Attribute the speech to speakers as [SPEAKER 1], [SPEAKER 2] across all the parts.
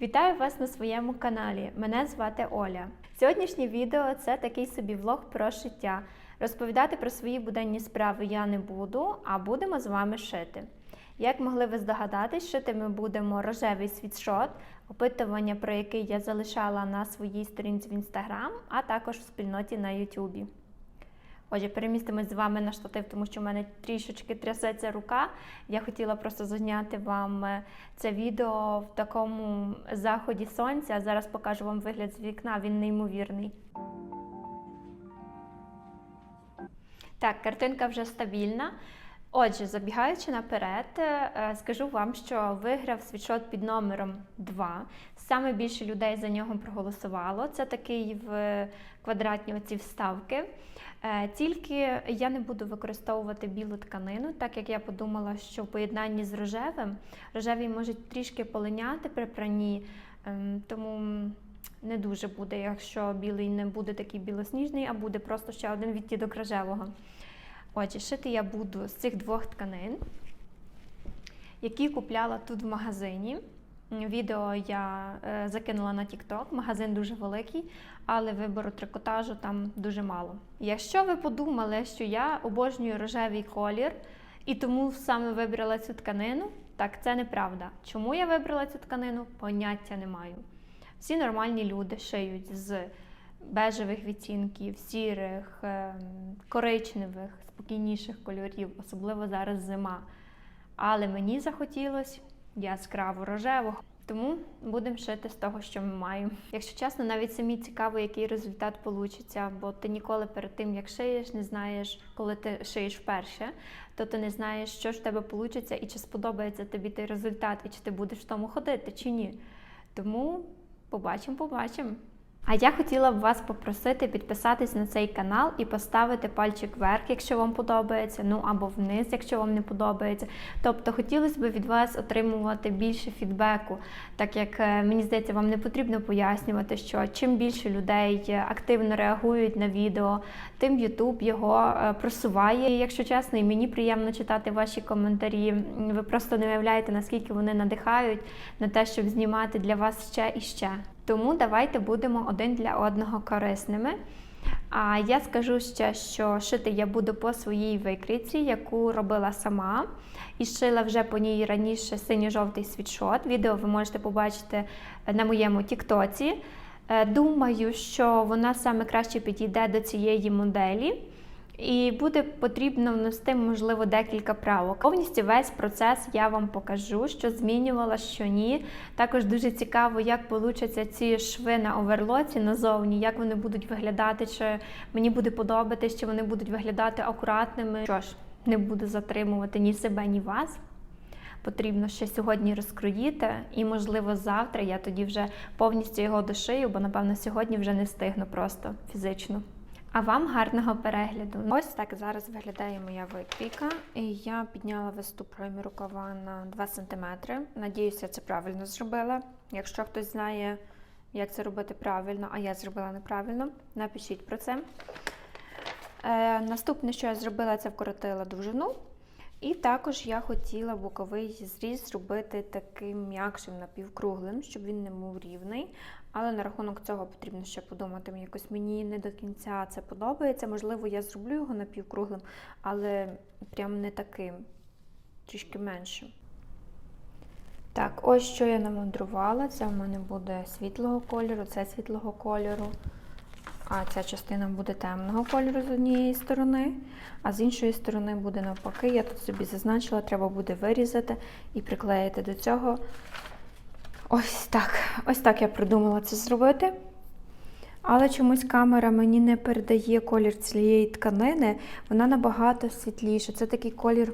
[SPEAKER 1] Вітаю вас на своєму каналі. Мене звати Оля. Сьогоднішнє відео це такий собі влог про шиття. Розповідати про свої буденні справи я не буду, а будемо з вами шити. Як могли ви здогадатись, шити ми будемо рожевий світшот, опитування, про який я залишала на своїй сторінці в інстаграм, а також в спільноті на Ютубі. Отже, перемістимось з вами на штатив, тому що в мене трішечки трясеться рука. Я хотіла просто зазняти вам е, це відео в такому заході сонця. Зараз покажу вам вигляд з вікна, він неймовірний. Так, картинка вже стабільна. Отже, забігаючи наперед, е, скажу вам, що виграв світшот під номером 2. Саме більше людей за нього проголосувало. Це такий в квадратні оці вставки. Е, Тільки я не буду використовувати білу тканину, так як я подумала, що в поєднанні з рожевим рожевий може трішки полиняти при пранні, ем, тому не дуже буде, якщо білий не буде такий білосніжний, а буде просто ще один відтінок рожевого. Отже, шити я буду з цих двох тканин, які купляла тут в магазині. Відео я е, закинула на TikTok, магазин дуже великий, але вибору трикотажу там дуже мало. Якщо ви подумали, що я обожнюю рожевий колір і тому саме вибрала цю тканину, так це неправда. Чому я вибрала цю тканину? Поняття не маю. Всі нормальні люди шиють з бежевих відтінків, сірих, ем, коричневих, спокійніших кольорів, особливо зараз зима. Але мені захотілося яскраво рожевого. Тому будемо шити з того, що ми маємо. Якщо чесно, навіть самі цікаво, який результат получиться, бо ти ніколи перед тим, як шиєш, не знаєш, коли ти шиєш вперше, то ти не знаєш, що ж в тебе получиться і чи сподобається тобі той результат, і чи ти будеш в тому ходити, чи ні. Тому побачимо, побачимо. А я хотіла б вас попросити підписатись на цей канал і поставити пальчик вверх, якщо вам подобається, ну або вниз, якщо вам не подобається. Тобто хотілося б від вас отримувати більше фідбеку, так як е, мені здається, вам не потрібно пояснювати, що чим більше людей е, активно реагують на відео, тим YouTube його е, просуває. І, якщо чесно, і мені приємно читати ваші коментарі. Ви просто не уявляєте, наскільки вони надихають на те, щоб знімати для вас ще і ще. Тому давайте будемо один для одного корисними. А я скажу ще, що шити я буду по своїй викрійці, яку робила сама. І шила вже по ній раніше синьо-жовтий світшот. Відео ви можете побачити на моєму тіктоці. Е, Думаю, що вона саме краще підійде до цієї моделі. І буде потрібно внести, можливо, декілька правок. Повністю весь процес я вам покажу, що змінювала, що ні. Також дуже цікаво, як получаться ці шви на оверлоці назовні, як вони будуть виглядати, чи мені буде подобатись, чи вони будуть виглядати акуратними. Що ж, не буду затримувати ні себе, ні вас. Потрібно ще сьогодні розкроїти, і, можливо, завтра я тоді вже повністю його дошию, бо, напевно, сьогодні вже не встигну просто фізично. А вам гарного перегляду. Ось так зараз виглядає моя випіка. Я підняла виступ проймі рукава на 2 см. Надіюся, я це правильно зробила. Якщо хтось знає, як це робити правильно, а я зробила неправильно, напишіть про це. Е, наступне, що я зробила, це вкоротила довжину. І також я хотіла боковий зріз зробити таким м'якшим напівкруглим, щоб він не був рівний. Але на рахунок цього потрібно ще подумати. Якось мені не до кінця це подобається. Можливо, я зроблю його напівкруглим, але прям не таким, трішки меншим. Так, ось що я намудрувала. Це в мене буде світлого кольору, це світлого кольору. А ця частина буде темного кольору з однієї сторони, а з іншої сторони буде навпаки. Я тут собі зазначила, треба буде вирізати і приклеїти до цього. Ось так. Ось так я придумала це зробити. Але чомусь камера мені не передає колір цієї тканини, вона набагато світліша. Це такий колір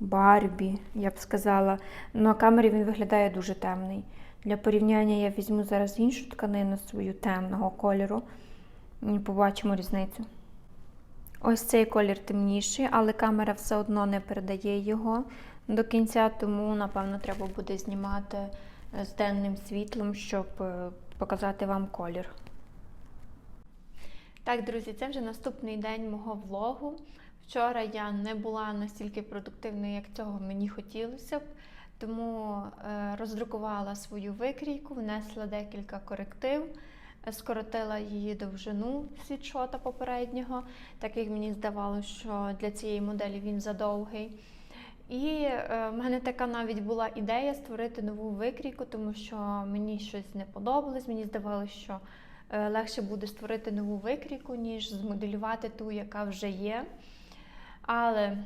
[SPEAKER 1] Барбі, я б сказала. На камері він виглядає дуже темний. Для порівняння я візьму зараз іншу тканину свою темного кольору і побачимо різницю. Ось цей колір темніший, але камера все одно не передає його до кінця, тому, напевно, треба буде знімати з денним світлом, щоб е, показати вам колір. Так, друзі, це вже наступний день мого влогу. Вчора я не була настільки продуктивною, як цього мені хотілося б. Тому е, роздрукувала свою викрійку, внесла декілька коректив, е, скоротила її довжину світшота попереднього, так як мені здавалося, що для цієї моделі він задовгий. І е, в мене така навіть була ідея створити нову викрійку, тому що мені щось не подобалось. Мені здавалося, що легше буде створити нову викрійку, ніж змоделювати ту, яка вже є. Але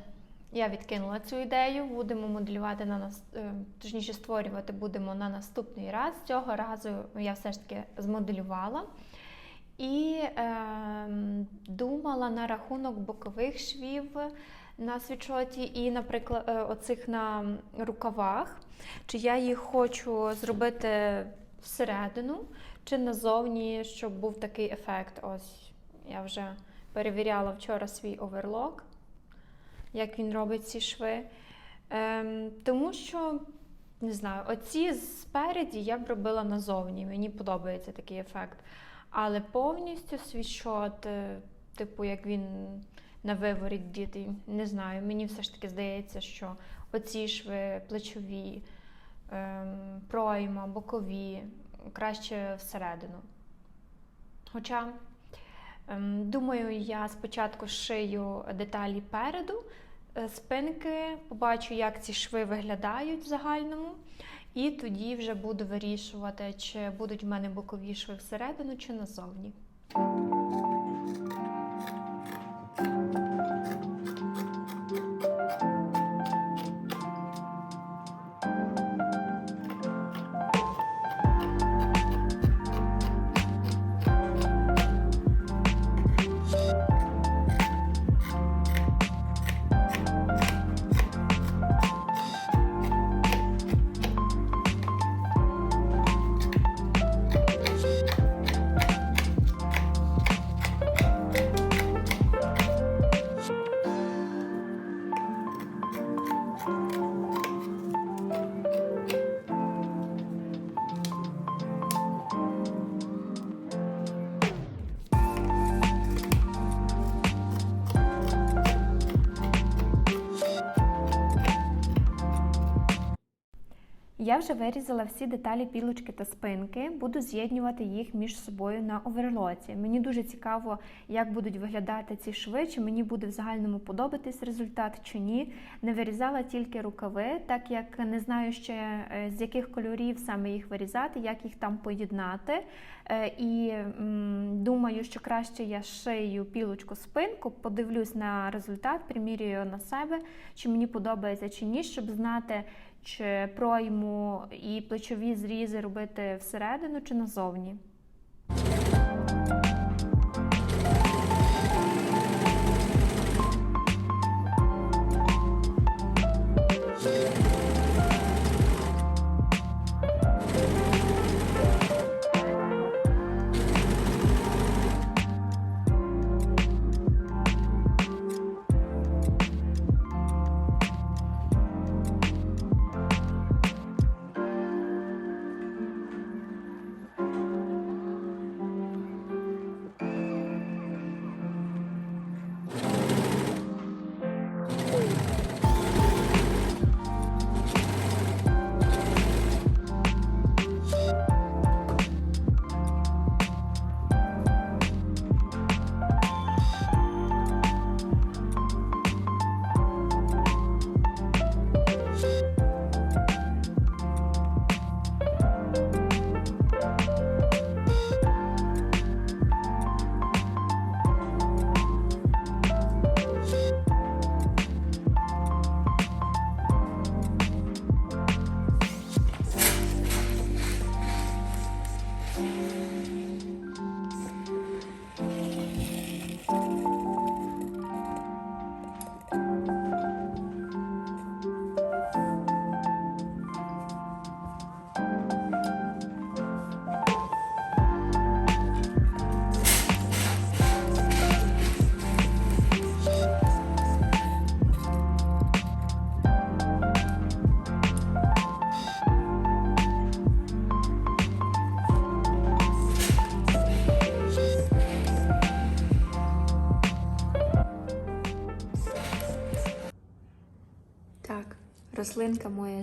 [SPEAKER 1] я відкинула цю ідею, будемо моделювати на нас, е, точніше створювати будемо на наступний раз. Цього разу я все ж таки змоделювала. І е, думала на рахунок бокових швів на світшоті і, наприклад, е, оцих на рукавах. Чи я їх хочу зробити всередину, чи назовні, щоб був такий ефект. Ось я вже перевіряла вчора свій оверлок, як він робить ці шви. Ем, тому що, не знаю, оці спереді я б робила назовні. Мені подобається такий ефект. Але повністю світшот, е, типу, як він на виворіт діти, не знаю. Мені все ж таки здається, що оці шви плечові, ем, пройма, бокові, краще всередину. Хоча, думаю, я спочатку шию деталі переду, е, спинки, побачу, як ці шви виглядають в загальному. І тоді вже буду вирішувати, чи будуть в мене бокові шви всередину, чи назовні. Я вже вирізала всі деталі пілочки та спинки, буду з'єднювати їх між собою на оверлоці. Мені дуже цікаво, як будуть виглядати ці шви, чи мені буде в загальному подобатись результат чи ні. Не вирізала тільки рукави, так як не знаю ще е, з яких кольорів саме їх вирізати, як їх там поєднати. Е, І думаю, що краще я шию пілочку спинку, подивлюсь на результат, примірюю на себе, чи мені подобається чи ні, щоб знати чи пройму і плечові зрізи робити всередину чи назовні.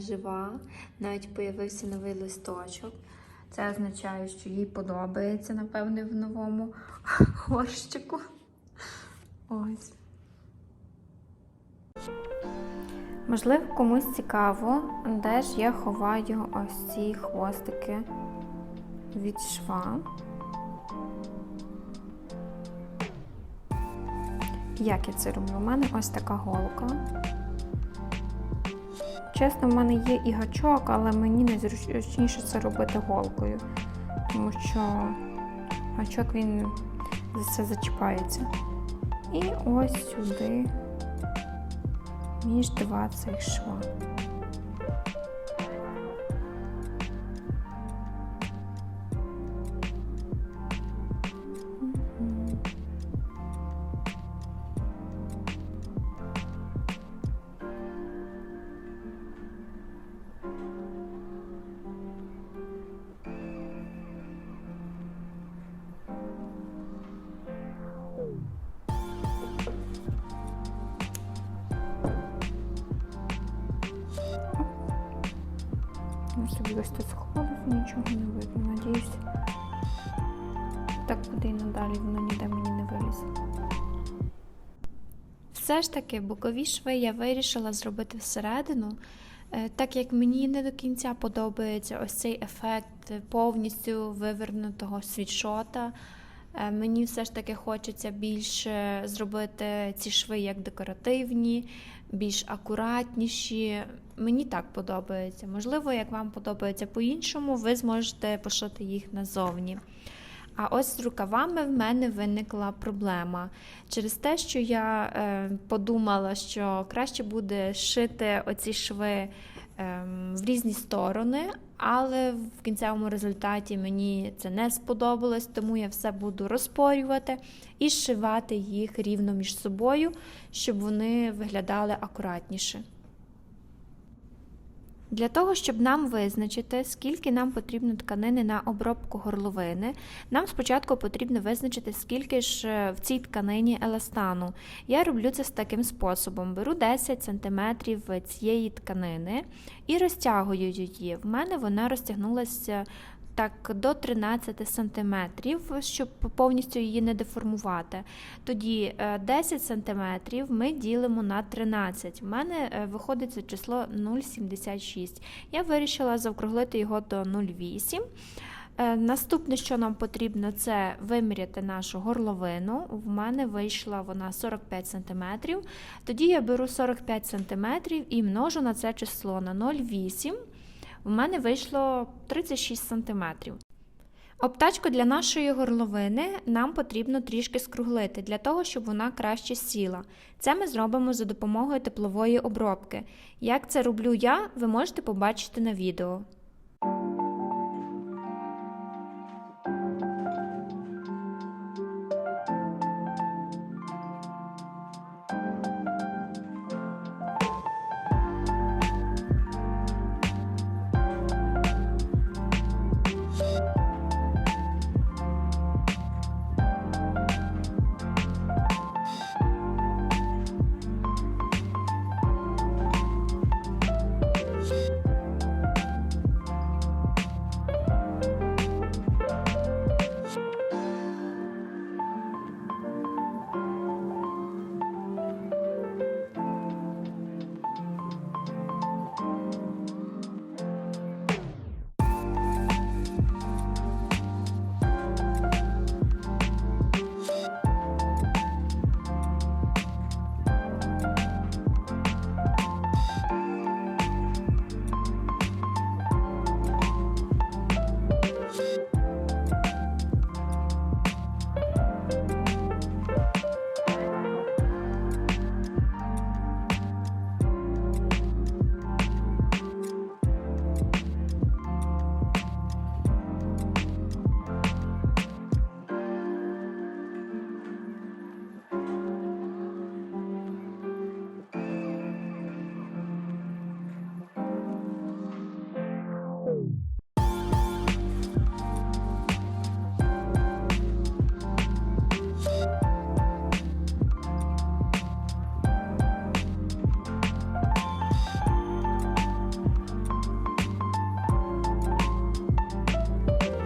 [SPEAKER 1] Жива, навіть появився новий листочок. Це означає, що їй подобається, напевне, в новому горщику. Ось. Можливо, комусь цікаво, де ж я ховаю ось ці хвостики від шва. Як я це роблю? У мене ось така голка. Чесно, в мене є і гачок, але мені найзручніше це робити голкою, тому що гачок він за це зачіпається. І ось сюди між два цих шва. Ось тут нічого не видно. Надіюсь, так буде і надалі, воно ніде мені не вилізе. Все ж таки, бокові шви я вирішила зробити всередину, е, так як мені не до кінця подобається ось цей ефект повністю вивернутого світшота. Е, Мені все ж таки хочеться більше зробити ці шви як декоративні, більш акуратніші. Мені так подобається. Можливо, як вам подобається по-іншому, ви зможете пошити їх назовні. А ось з рукавами в мене виникла проблема через те, що я е, подумала, що краще буде шити оці шви в різні сторони, але в кінцевому результаті мені це не сподобалось, тому я все буду розпорювати і шивати їх рівно між собою, щоб вони виглядали акуратніше. Для того, щоб нам визначити, скільки нам потрібно тканини на обробку горловини, нам спочатку потрібно визначити, скільки ж е, в цій тканині еластану. Я роблю це з таким способом: беру 10 см цієї тканини і розтягую її. В мене вона розтягнулася так до 13 см, щоб повністю її не деформувати. Тоді е, 10 см ми ділимо на 13. У мене е, виходить це число 0,76. Я вирішила заокруглити його до 0,8. Е, Наступне, що нам потрібно, це виміряти нашу горловину. В мене вийшла вона 45 см. Тоді я беру 45 см і множу на це число на 0,8 в мене вийшло 36 см. Обтачку для нашої горловини нам потрібно трішки скруглити, для того, щоб вона краще сіла. Це ми зробимо за допомогою теплової обробки. Як це роблю я, ви можете побачити на відео.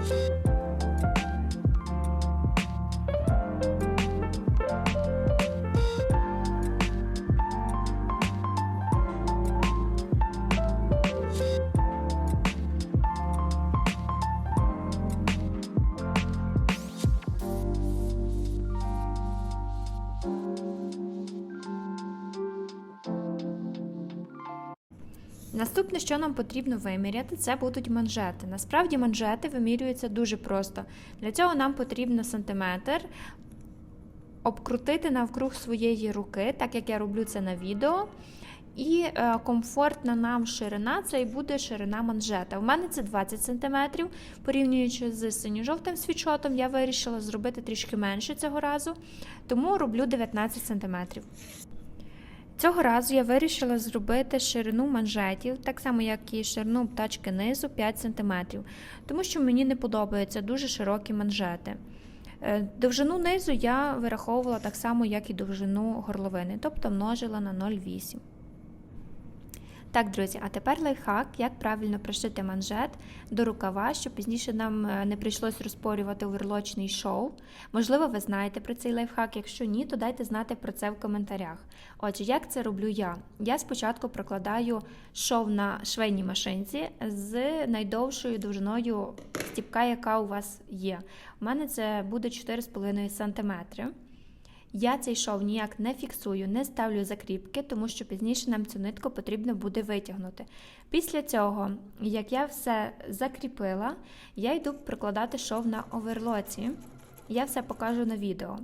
[SPEAKER 1] Bye. Наступне, що нам потрібно виміряти, це будуть манжети. Насправді манжети вимірюються дуже просто. Для цього нам потрібно сантиметр обкрутити навкруг своєї руки, так як я роблю це на відео. І е, комфортна нам ширина це і буде ширина манжета. У мене це 20 см. Порівнюючи з синьо-жовтим світшотом, я вирішила зробити трішки менше цього разу, тому роблю 19 см. Цього разу я вирішила зробити ширину манжетів, так само як і ширину птачки низу 5 см, тому що мені не подобаються дуже широкі манжети. Е, Довжину низу я вираховувала так само, як і довжину горловини, тобто множила на 0,8. Так, друзі, а тепер лайфхак, як правильно пришити манжет до рукава, щоб пізніше нам е, не прийшлось розпорювати оверлочний шоу. Можливо, ви знаєте про цей лайфхак. Якщо ні, то дайте знати про це в коментарях. Отже, як це роблю я? Я спочатку прокладаю шов на швейній машинці з найдовшою довжиною стіпка, яка у вас є. У мене це буде 4,5 см. Я цей шов ніяк не фіксую, не ставлю закріпки, тому що пізніше нам цю нитку потрібно буде витягнути. Після цього, як я все закріпила, я йду прикладати шов на оверлоці. Я все покажу на відео.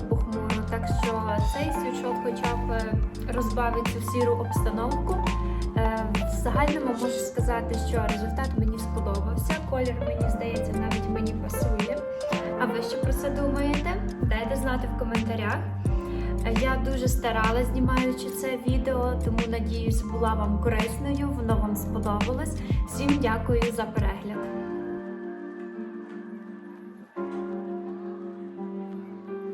[SPEAKER 1] Знову похмуро, так що цей світшот хоча б е, розбавить цю сіру обстановку. Е, В загальному можу сказати, що результат мені сподобався. Колір, мені здається, навіть мені пасує. А ви що про це думаєте? Дайте знати в коментарях. Я дуже старалась, знімаючи це відео, тому надіюсь, була вам корисною, воно вам сподобалось. Всім дякую за перегляд.